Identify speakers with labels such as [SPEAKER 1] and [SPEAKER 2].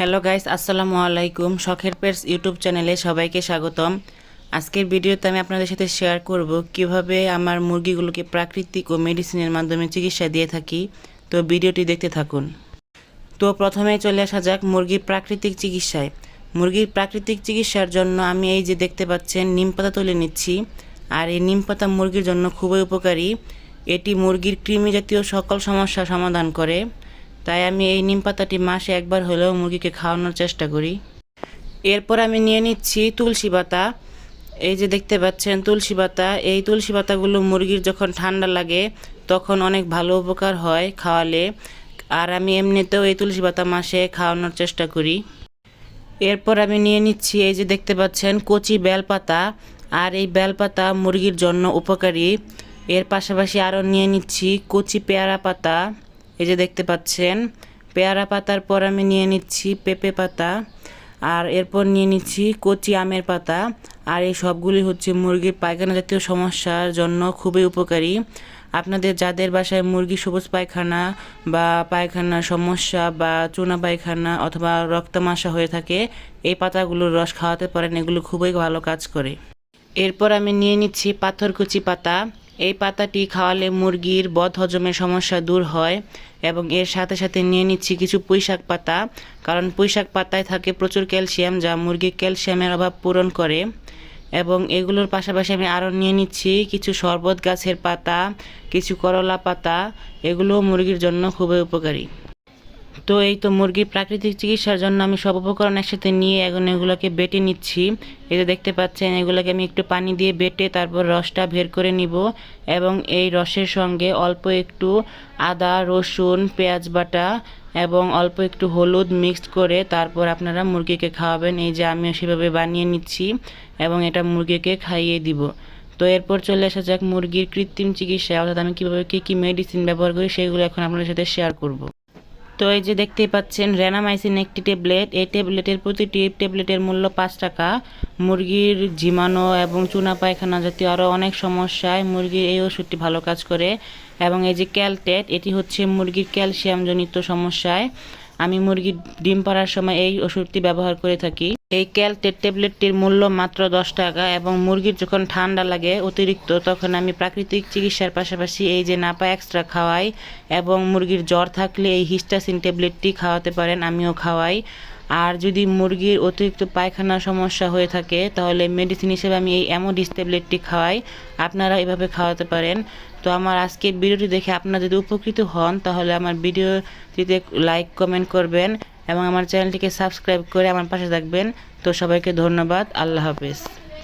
[SPEAKER 1] Hello guys, আসসালামু আলাইকুম। শখের পেটস ইউটিউব চ্যানেলে সবাইকে স্বাগতম। আজকের ভিডিওতে আমি আপনাদের সাথে শেয়ার করব কীভাবে আমার মুরগিগুলোকে প্রাকৃতিক ও মেডিসিনের মাধ্যমে চিকিৎসা দিয়ে থাকি। তো ভিডিওটি দেখতে থাকুন। তো প্রথমে চলে আসা যাক মুরগির প্রাকৃতিক চিকিৎসায়। মুরগির প্রাকৃতিক চিকিৎসার জন্য আমি এই যে দেখতে পাচ্ছেন, নিম পাতা তুলে নিচ্ছি। আর এই নিম পাতা মুরগির জন্য খুবই উপকারী। এটি মুরগির কৃমি জাতীয় সকল সমস্যা সমাধান করে। তাই আমি এই নিম পাতাটি মাসে একবার হলেও মুরগিকে খাওয়ানোর চেষ্টা করি। এরপর আমি নিয়ে নিচ্ছি তুলসী পাতা। এই যে দেখতে পাচ্ছেন তুলসী পাতা, এই তুলসী পাতাগুলো মুরগির যখন ঠান্ডা লাগে, তখন অনেক ভালো উপকার হয় খাওয়ালে। আর আমি এমনিতেও এই তুলসী পাতা মাসে খাওয়ানোর চেষ্টা করি। এরপর আমি নিয়ে নিচ্ছি এই যে দেখতে পাচ্ছেন কচি বেলপাতা। আর এই বেলপাতা মুরগির জন্য উপকারী। এর পাশাপাশি আরও নিয়ে নিচ্ছি কচি পেয়ারা পাতা। এই যে দেখতে পাচ্ছেন, পেয়ারা পাতার পর আমি নিয়ে নিচ্ছি পেঁপে পাতা, আর এরপর নিয়ে নিচ্ছি কচি আমের পাতা, আর এই সবগুলি হচ্ছে মুরগির পায়খানা জাতীয় সমস্যার জন্য খুবই উপকারী। আপনাদের যাদের বাসায় মুরগি সবুজ পায়খানা বা পায়খানার সমস্যা বা চুনা পায়খানা অথবা রক্তমাশা হয়ে থাকে, এই পাতাগুলোর রস খাওয়াতে পারেন, এগুলো খুবই ভালো কাজ করে। এরপর আমি নিয়ে নিচ্ছি পাথরকুচি পাতা এই পাতাটি খাওয়ালে মুরগির বদ হজমের সমস্যা দূর হয় এবং এর সাথে সাথে নিয়ে নিচ্ছি কিছু পুঁইশাক পাতা, কারণ পুঁইশাক পাতায় থাকে প্রচুর ক্যালসিয়াম যা মুরগির ক্যালসিয়ামের অভাব পূরণ করে। এবং এগুলোর পাশাপাশি আমি আরও নিয়ে নিচ্ছি কিছু শরবত গাছের পাতা, কিছু করলা পাতা এগুলো মুরগির জন্য খুবই উপকারী। তো এই তো মুরগির প্রাকৃতিক চিকিৎসার জন্য আমি সব উপকরণ একসাথে নিয়ে এখন এগুলোকে বেটে নিচ্ছি। যে দেখতে পাচ্ছেন, এগুলোকে আমি একটু পানি দিয়ে বেটে তারপর রসটা বের করে নিব এবং এই রসের সঙ্গে অল্প একটু আদা, রসুন, পেঁয়াজ বাটা এবং অল্প একটু হলুদ মিক্সড করে তারপর আপনারা মুরগিকে খাওয়াবেন। এই যে আমি সেভাবে বানিয়ে নিচ্ছি এবং এটা মুরগিকে খাইয়ে দিব। তো এরপর চলে আসা যাক মুরগির কৃত্রিম চিকিৎসা অর্থাৎ আমি কীভাবে কী কী মেডিসিন ব্যবহার করি, সেগুলো এখন আপনাদের সাথে শেয়ার করব। তো এই যে দেখতেই পাচ্ছেন রেনামাইসিন একটি ট্যাবলেট এই ট্যাবলেটের প্রতিটি ট্যাবলেটের মূল্য পাঁচ টাকা। মুরগির ঝিমানো এবং চুনা পায়খানা জাতীয় আরও অনেক সমস্যায় মুরগির এই ওষুধটি ভালো কাজ করে। এবং এই যে ক্যালটেট এটি হচ্ছে মুরগির ক্যালসিয়ামজনিত সমস্যায়। আমি মুরগির ডিম পাড়ার সময় এই ওষুধটি ব্যবহার করে থাকি। এই ক্যালটেট ট্যাবলেটটির মূল্য মাত্র দশ টাকা এবং মুরগির যখন ঠান্ডা লাগে অতিরিক্ত, তখন আমি প্রাকৃতিক চিকিৎসার পাশাপাশি এই যে নাপা এক্সট্রা খাওয়াই এবং মুরগির জ্বর থাকলে এই হিস্টাসিন ট্যাবলেটটি খাওয়াতে পারেন, আমিও খাওয়াই। আর যদি মুরগির অতিরিক্ত পায়খানা সমস্যা হয়ে থাকে, তাহলে মেডিসিন হিসেবে আমি এই অ্যামোডিস ট্যাবলেটটি খাওয়াই। আপনারা এভাবে খাওয়াতে পারেন। তো আমার আজকের ভিডিওটি দেখে আপনারা যদি উপকৃত হন, তাহলে আমার ভিডিওটিতে লাইক কমেন্ট করবেন। এবং আমার চ্যানেলটিকে সাবস্ক্রাইব করে আমার পাশে থাকবেন। তো সবাইকে ধন্যবাদ। আল্লাহ হাফেজ।